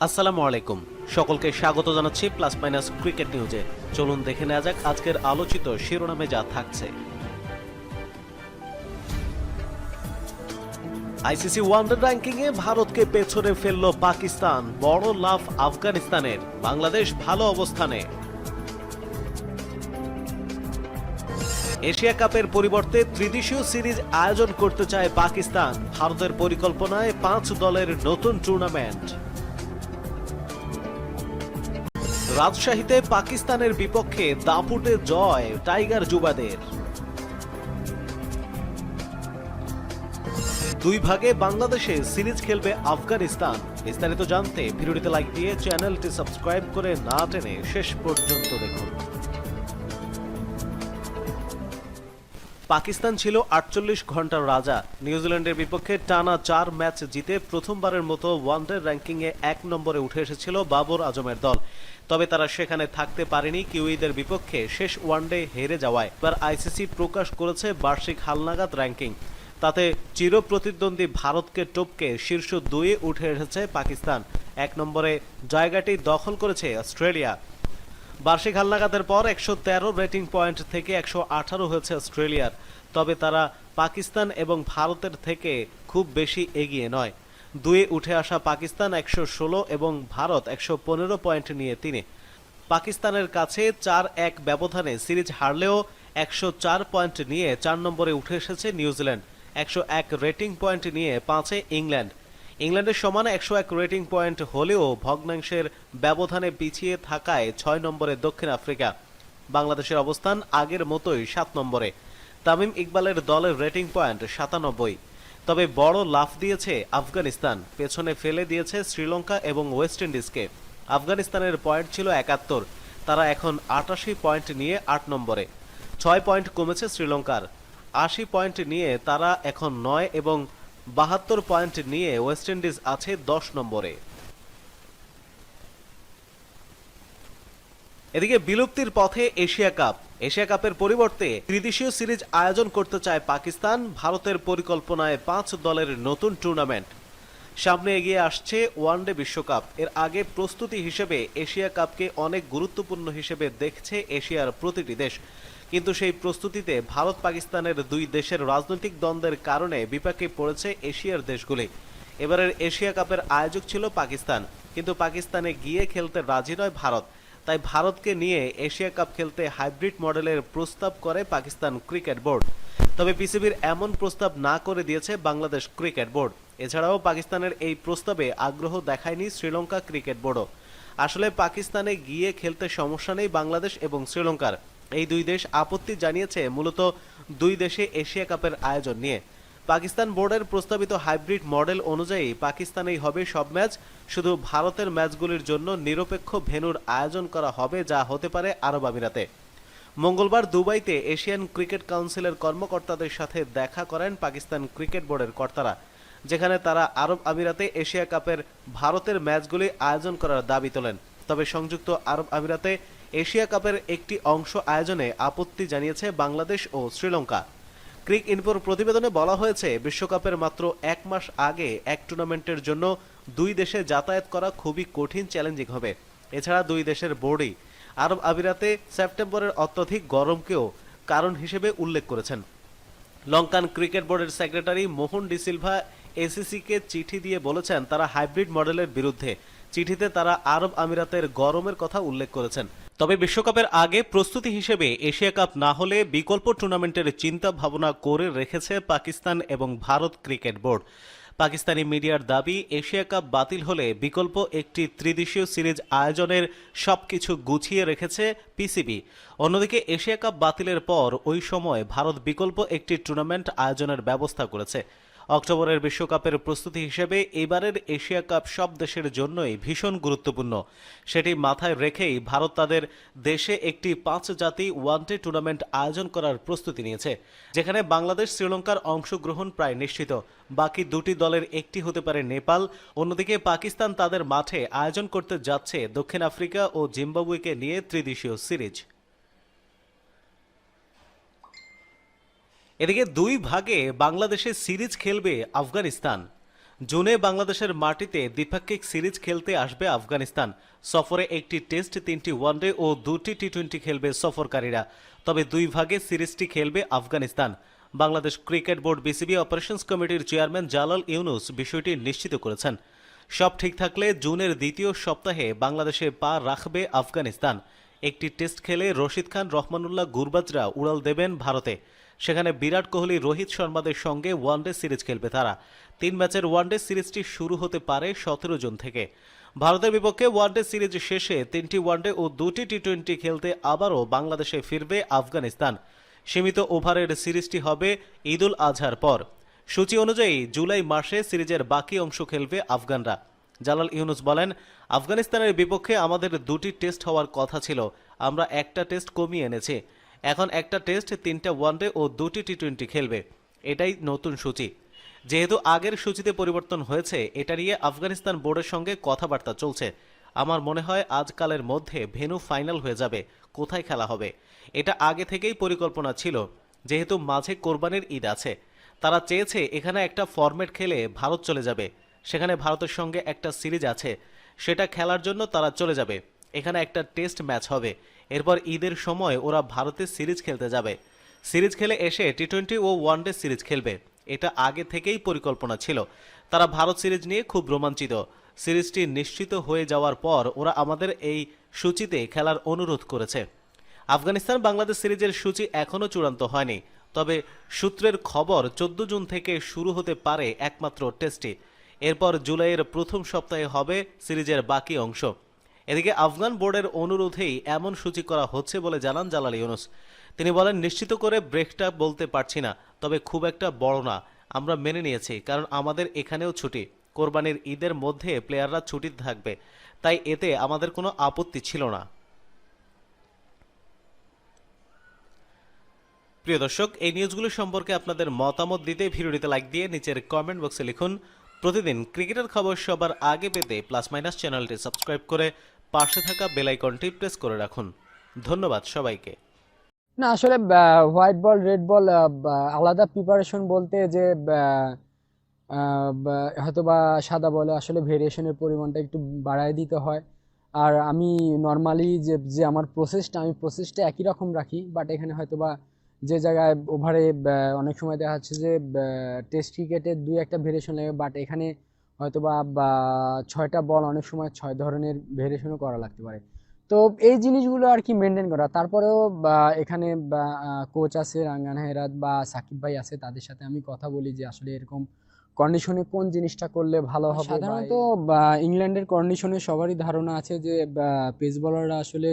আসসালামু আলাইকুম। সকলকে স্বাগত জানাচ্ছি প্লাস মাইনাস ক্রিকেট নিউজে। চলুন দেখে নেওয়া যাক আজকের আলোচিত শিরোনামে যা থাকছে। আইসিসি ওয়ানডে র্যাঙ্কিংয়ে ভারতকে পেছনে ফেলল পাকিস্তান। বড় লাভ আফগানিস্তানের। বাংলাদেশ ভালো অবস্থানে। এশিয়া কাপের পরিবর্তে ত্রিদেশীয় সিরিজ আয়োজন করতে চায় পাকিস্তান। ভারতের পরিকল্পনায় পাঁচ দলের নতুন টুর্নামেন্ট রাজশাহীতে পাকিস্তানের বিপক্ষে দাপুটে জয় টাইগার যুবাদের। দুই ভাগে বাংলাদেশে সিরিজ খেলবে আফগানিস্তান। বিস্তারিত জানতে ভিডিওটিতে লাইক দিয়ে চ্যানেলটি সাবস্ক্রাইব করে না টেনে শেষ পর্যন্ত দেখুন। পাকিস্তান ছিল আটচল্লিশ ঘণ্টার রাজা। নিউজিল্যান্ডের বিপক্ষে টানা চার ম্যাচ জিতে প্রথমবারের মতো ওয়ানডে র্যাঙ্কিংয়ে এক নম্বরে উঠে এসেছিল বাবর আজমের দল। তবে তারা সেখানে থাকতে পারেনি কিউইদের বিপক্ষে শেষ ওয়ানডে হেরে যাওয়ায়। এবার আইসিসি প্রকাশ করেছে বার্ষিক হালনাগাদ র্যাঙ্কিং। তাতে চিরপ্রতিদ্বন্দ্বী ভারতকে টপকে শীর্ষ দুয়ে উঠে এসেছে পাকিস্তান। এক নম্বরে জায়গাটি দখল করেছে অস্ট্রেলিয়া। বার্ষিক হালনাগাদের পর একশো তেরো রেটিং পয়েন্ট থেকে একশো আঠারো হয়েছে অস্ট্রেলিয়ার। তবে তারা পাকিস্তান এবং ভারতের থেকে খুব বেশি এগিয়ে নয়। দুয়ে উঠে আসা পাকিস্তান একশো ষোলো এবং ভারত একশো পনেরো পয়েন্ট নিয়ে তিনে। পাকিস্তানের কাছে চার এক ব্যবধানে সিরিজ হারলেও একশো চার পয়েন্ট নিয়ে চার নম্বরে উঠে এসেছে নিউজিল্যান্ড। একশো এক রেটিং পয়েন্ট নিয়ে পাঁচে ইংল্যান্ড। ইংল্যান্ডের সমান একশো এক রেটিং পয়েন্ট হলেও ভগ্নাংশের ব্যবধানে পিছিয়ে থাকায় ছয় নম্বরে দক্ষিণ আফ্রিকা। বাংলাদেশের অবস্থান আগের মতোই সাত নম্বরে। তামিম ইকবালের দলের রেটিং পয়েন্ট সাতানব্বই। তবে বড় লাফ দিয়েছে আফগানিস্তান। পেছনে ফেলে দিয়েছে শ্রীলঙ্কা এবং ওয়েস্ট ইন্ডিজকে। আফগানিস্তানের পয়েন্ট ছিল একাত্তর। তারা এখন আটাশি পয়েন্ট নিয়ে আট নম্বরে। ছয় পয়েন্ট কমেছে শ্রীলঙ্কার। আশি পয়েন্ট নিয়ে তারা এখন নয় এবং বাহাত্তর পয়েন্ট নিয়ে ওয়েস্ট ইন্ডিজ আছে দশ নম্বরে। এদিকে বিলুপ্তির পথে এশিয়া কাপ। এশিয়া কাপের পরিবর্তে ত্রিদেশীয় সিরিজ আয়োজন করতে চায় পাকিস্তান। ভারতের পরিকল্পনায় পাঁচ দলের নতুন টুর্নামেন্ট। সামনে এগিয়ে আসছে ওয়ানডে বিশ্বকাপ। এর আগে প্রস্তুতি হিসেবে এশিয়া কাপকে অনেক গুরুত্বপূর্ণ হিসেবে দেখছে এশিয়ার প্রতিটি দেশ। কিন্তু সেই প্রস্তুতিতে ভারত পাকিস্তানের দুই দেশের রাজনৈতিক দ্বন্দ্বের কারণে বিপাকে পড়েছে এশিয়ার দেশগুলি। এবারের এশিয়া কাপের আয়োজক ছিল পাকিস্তান, কিন্তু পাকিস্তানে গিয়ে খেলতে রাজি নয় ভারত। তাই ভারতকে নিয়ে এশিয়া কাপ খেলতে হাইব্রিড মডেলের প্রস্তাব করে পাকিস্তান ক্রিকেট বোর্ড। তবে পিসিবির এমন প্রস্তাব না করে দিয়েছে বাংলাদেশ ক্রিকেট বোর্ড। এছাড়াও পাকিস্তানের এই প্রস্তাবে আগ্রহ দেখায়নি শ্রীলঙ্কা ক্রিকেট বোর্ডও। আসলে পাকিস্তানে গিয়ে খেলতে সমস্যা নেই বাংলাদেশ এবং শ্রীলঙ্কার। এই দুই দেশ আপত্তি জানিয়েছে মূলত দুই দেশে এশিয়া কাপের আয়োজন নিয়ে। পাকিস্তান বোর্ডের প্রস্তাবিত হাইব্রিড মডেল অনুযায়ী পাকিস্তানেই হবে সব ম্যাচ, শুধু ভারতের ম্যাচগুলির জন্য নিরপেক্ষ ভেনুর আয়োজন করা হবে যা হতে পারে আরব আমিরাতে। মঙ্গলবার দুবাইতে এশিয়ান ক্রিকেট কাউন্সিলের কর্মকর্তাদের সাথে দেখা করেন পাকিস্তান ক্রিকেট বোর্ডের কর্তারা, যেখানে তারা আরব আমিরাতে এশিয়া কাপের ভারতের ম্যাচগুলি আয়োজন করার দাবি তোলেন। তবে সংযুক্ত আরব আমিরাতে এশিয়া কাপের একটি অংশ আয়োজনে আপত্তি জানিয়েছে বাংলাদেশ ও শ্রীলঙ্কা। ক্রিক ইনফোর প্রতিবেদনে বলা হয়েছে, বিশ্বকাপের মাত্র এক মাস আগে এক টুর্নামেন্টের জন্য দুই দেশে যাতায়াত করা খুবই কঠিন চ্যালেঞ্জিং হবে। এছাড়া দুই দেশের বোর্ডই আরব আমিরাতে সেপ্টেম্বরের অত্যধিক গরমকেও কারণ হিসেবে উল্লেখ করেছেন। লঙ্কান ক্রিকেট বোর্ডের সেক্রেটারি মোহন ডিসিলভা এসিসিকে চিঠি দিয়ে বলেছেন, তারা হাইব্রিড মডেলের বিরুদ্ধে। চিঠিতে তারা আরব আমিরাতের গরমের কথা উল্লেখ করেছেন। তবে বিশ্বকাপের আগে প্রস্তুতি হিসেবে এশিয়া কাপ না হলে বিকল্প টুর্নামেন্টের চিন্তা ভাবনা করে রেখেছে পাকিস্তান এবং ভারত ক্রিকেট বোর্ড। পাকিস্তানি মিডিয়ার দাবি, এশিয়া কাপ বাতিল হলে বিকল্প একটি ত্রিদেশীয় সিরিজ আয়োজনের সবকিছু গুছিয়ে রেখেছে পিসিবি। অন্যদিকে, এশিয়া কাপ বাতিলের পর ওই সময় ভারত বিকল্প একটি টুর্নামেন্ট আয়োজনের ব্যবস্থা করেছে। অক্টোবরের বিশ্বকাপের প্রস্তুতি হিসেবে এবারের এশিয়া কাপ সব দেশের জন্যই ভীষণ গুরুত্বপূর্ণ। সেটি মাথায় রেখেই ভারত তাদের দেশে একটি পাঁচ জাতি ওয়ানডে টুর্নামেন্ট আয়োজন করার প্রস্তুতি নিয়েছে, যেখানে বাংলাদেশ, শ্রীলঙ্কার অংশগ্রহণ প্রায় নিশ্চিত। বাকি দুটি দলের একটি হতে পারে নেপাল, অন্যদিকে পাকিস্তান তাদের মাঠে আয়োজন করতে যাচ্ছে দক্ষিণ আফ্রিকা ও জিম্বাবুয়েকে নিয়ে ত্রিদেশীয় সিরিজ। এদিকে দুই ভাগে বাংলাদেশে সিরিজ খেলবে আফগানিস্তান। জুনে বাংলাদেশের মাটিতে দ্বিপাক্ষিক সিরিজ খেলতে আসবে আফগানিস্তান। সফরে একটি টেস্ট, তিনটি ওয়ানডে ও দুটি টি টোয়েন্টি খেলবে সফরকারীরা। তবে দুই ভাগে সিরিজটি খেলবে Afghanistan. Bangladesh cricket board BCB operations কমিটির চেয়ারম্যান জালাল ইউনুস বিষয়টি নিশ্চিত করেছেন। সব ঠিক থাকলে জুনের দ্বিতীয় সপ্তাহে বাংলাদেশে পা রাখবে আফগানিস্তান। একটি টেস্ট খেলে রশিদ খান, রহমানুল্লাহ গুরবাজরা উড়াল দেবেন ভারতে। সেখানে বিরাট কোহলি, রোহিত শর্মাদের সঙ্গে ওয়ানডে সিরিজ খেলবে তারা। তিন ম্যাচের ওয়ানডে সিরিজটি শুরু হতে পারে সতেরো জুন থেকে। ভারতের বিপক্ষে ওয়ানডে সিরিজ শেষে তিনটি ওয়ানডে ও দুটি টি টোয়েন্টি খেলতে আবারও বাংলাদেশে ফিরবে আফগানিস্তান। সীমিত ওভারের সিরিজটি হবে ঈদুল আজহার পর। সূচি অনুযায়ী জুলাই মাসে সিরিজের বাকি অংশ খেলবে আফগানরা। জালাল ইউনুস বলেন, আফগানিস্তানের বিপক্ষে আমাদের দুটি টেস্ট হওয়ার কথা ছিল। আমরা একটা টেস্ট কমিয়ে এনেছি। এখন একটা টেস্ট তিনটা ওয়ানডে ও দুটি টি টোয়েন্টি খেলবে। এটাই নতুন সূচি। যেহেতু আগের সূচিতে পরিবর্তন হয়েছে, এটা নিয়ে আফগানিস্তান বোর্ডের সঙ্গে কথাবার্তা চলছে। আমার মনে হয় আজকালের মধ্যে ভেনু ফাইনাল হয়ে যাবে, কোথায় খেলা হবে? এটা আগে থেকেই পরিকল্পনা ছিল, যেহেতু মাঝে কোরবানির ঈদ আছে। তারা চেয়েছে এখানে একটা ফরম্যাট খেলে ভারত চলে যাবে। সেখানে ভারতের সঙ্গে একটা সিরিজ আছে, সেটা খেলার জন্য তারা চলে যাবে। এখানে একটা টেস্ট ম্যাচ হবে। এরপর ঈদের সময় ওরা ভারতে সিরিজ খেলতে যাবে। সিরিজ খেলে এসে টি টোয়েন্টি ও ওয়ানডে সিরিজ খেলবে। এটা আগে থেকেই পরিকল্পনা ছিল। তারা ভারত সিরিজ নিয়ে খুব রোমাঞ্চিত। সিরিজটি নিশ্চিত হয়ে যাওয়ার পর ওরা আমাদের এই সূচিতে খেলার অনুরোধ করেছে। আফগানিস্তান বাংলাদেশ সিরিজের সূচি এখনও চূড়ান্ত হয়নি। তবে সূত্রের খবর, চোদ্দ জুন থেকে শুরু হতে পারে একমাত্র টেস্টটি। এরপর জুলাইয়ের প্রথম সপ্তাহে হবে সিরিজের বাকি অংশ। এদিকে আফগান বোর্ডের অনুরোধেই এমন সূচি করা হচ্ছে বলে জানান জালাল ইউনুস। তিনি বলেন, নিশ্চিত করে ব্রেকটা বলতে পারছি না, তবে খুব একটা বড় না। আমরা মেনে নিয়েছি, কারণ আমাদের এখানেও ছুটি। কোরবানির ঈদের মধ্যে প্লেয়াররা ছুটিতে থাকবে, তাই এতে আমাদের কোনো আপত্তি ছিল না। প্রিয় দর্শক, এই নিউজগুলো সম্পর্কে আপনাদের মতামত দিতে ভিডিওটিতে লাইক দিয়ে নিচের কমেন্ট বক্সে লিখুন। প্রতিদিন ক্রিকেটের খবর সবার আগে পেতে প্লাস মাইনাস চ্যানেলটি সাবস্ক্রাইব করে পাশে থাকা বেল আইকনটি প্রেস করে রাখুন। ধন্যবাদ সবাইকে। না, আসলে হোয়াইট বল রেড বল আলাদা প্রিপারেশন বলতে যে হয়তো বা সাদা বলে আসলে ভেরিয়েশনের পরিমাণটা একটু বাড়ায় দিতে হয়। আর আমি নর্মালি যে যে আমার প্রসেসটা আমি প্রসেসটা একই রকম রাখি বাট এখানে হয়তো বা যে জায়গায় ওভারে অনেক সময় দেখা যাচ্ছে যে টেস্ট ক্রিকেটে দুই একটা ভেরিয়েশন লাগে বাট এখানে হয়তো বা ছয়টা বল অনেক সময় ছয় ধরনের ভেরিয়েশনও করা লাগতে পারে। তো এই জিনিসগুলো আর কি মেনটেন করা। তারপরেও বা এখানে কোচ আছে রাঙ্গান হেরাত বা সাকিব ভাই আছে তাদের সাথে আমি কথা বলি যে আসলে এরকম কন্ডিশনে কোন জিনিসটা করলে ভালো হবে সাধারণত বা ইংল্যান্ডের কন্ডিশনে সবারই ধারণা আছে যে পেস বলাররা আসলে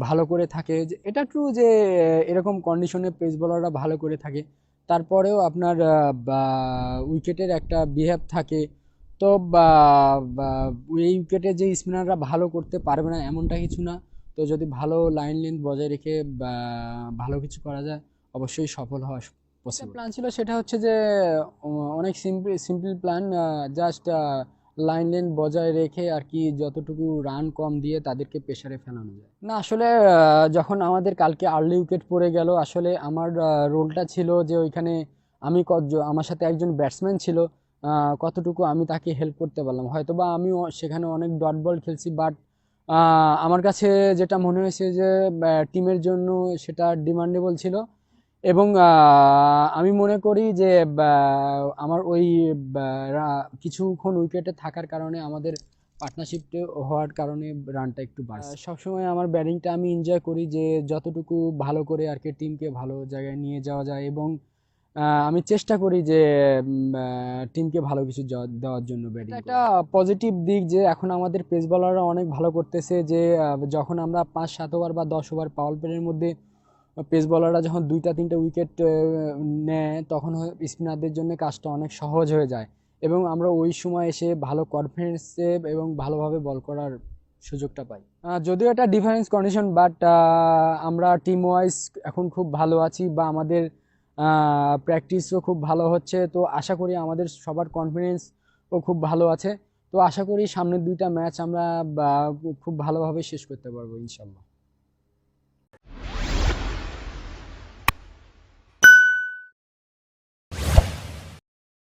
ভালো করে থাকে। এটা ট্রু যে এরকম কন্ডিশনে পেস বলাররা ভালো করে থাকে। তারপরেও আপনার বা উইকেটের একটা বিহেভ থাকে। তো এই উইকেটে যে স্পিনাররা ভালো করতে পারবে না এমনটা কিছু না। তো যদি ভালো লাইন লেন্থ বজায় রেখে ভালো কিছু করা যায় অবশ্যই সফল হওয়া পসিবল প্ল্যান ছিল সেটা হচ্ছে যে অনেক simple simple plan just line length বজায় রেখে আর কি যতটুকু রান কম দিয়ে তাদেরকে প্রেশারে ফেলানো যায়। না আসলে যখন আমাদের কালকে আর্লি উইকেট পড়ে গেল আসলে আমার রোলটা ছিল যে ওইখানে আমি আমার সাথে একজন ব্যাটসম্যান ছিল কতটুকু আমি তাকে হেল্প করতে পারলাম। হয়তো বা আমি সেখানে অনেক ডট বল খেলছি বাট আমার কাছে যেটা মনে হয়েছে যে টিমের জন্য সেটা ডিমান্ডেবল ছিল। এবং আমি মনে করি যে আমার ওই কিছুক্ষণ উইকেটে থাকার কারণে আমাদের পার্টনারশিপে হওয়ার কারণে রানটা একটু বাড়ছে। সবসময় আমার ব্যাটিংটা আমি এনজয় করি যে, যতটুকু ভালো করে আর কি টিমকে ভালো জায়গায় নিয়ে যাওয়া যায় এবং আমি চেষ্টা করি যে টিমকে ভালো কিছু দেওয়ার জন্য ব্যাটিং একটা পজিটিভ দিক যে এখন আমাদের পেস বলাররা অনেক ভালো করতেছে যে যখন আমরা পাঁচ সাত ওভার বা দশ ওভার পাওয়ার প্লের মধ্যে পেস বলাররা যখন দুইটা তিনটা উইকেট নেয় তখন স্পিনারদের জন্য কাজটা অনেক সহজ হয়ে যায়। এবং আমরা ওই সময় এসে ভালো কনফিডেন্সে এবং ভালোভাবে বল করার সুযোগটা পাই। যদিও এটা ডিফারেন্স কন্ডিশন বাট আমরা টিম ওয়াইজ এখন খুব ভালো আছি বা আমাদের প্র্যাকটিসও খুব ভালো হচ্ছে। তো আশা করি আমাদের সবার কনফিডেন্সও খুব ভালো আছে। তো আশা করি সামনের দুইটা ম্যাচ আমরা খুব ভালোভাবে শেষ করতে পারব, ইনশাল্লাহ।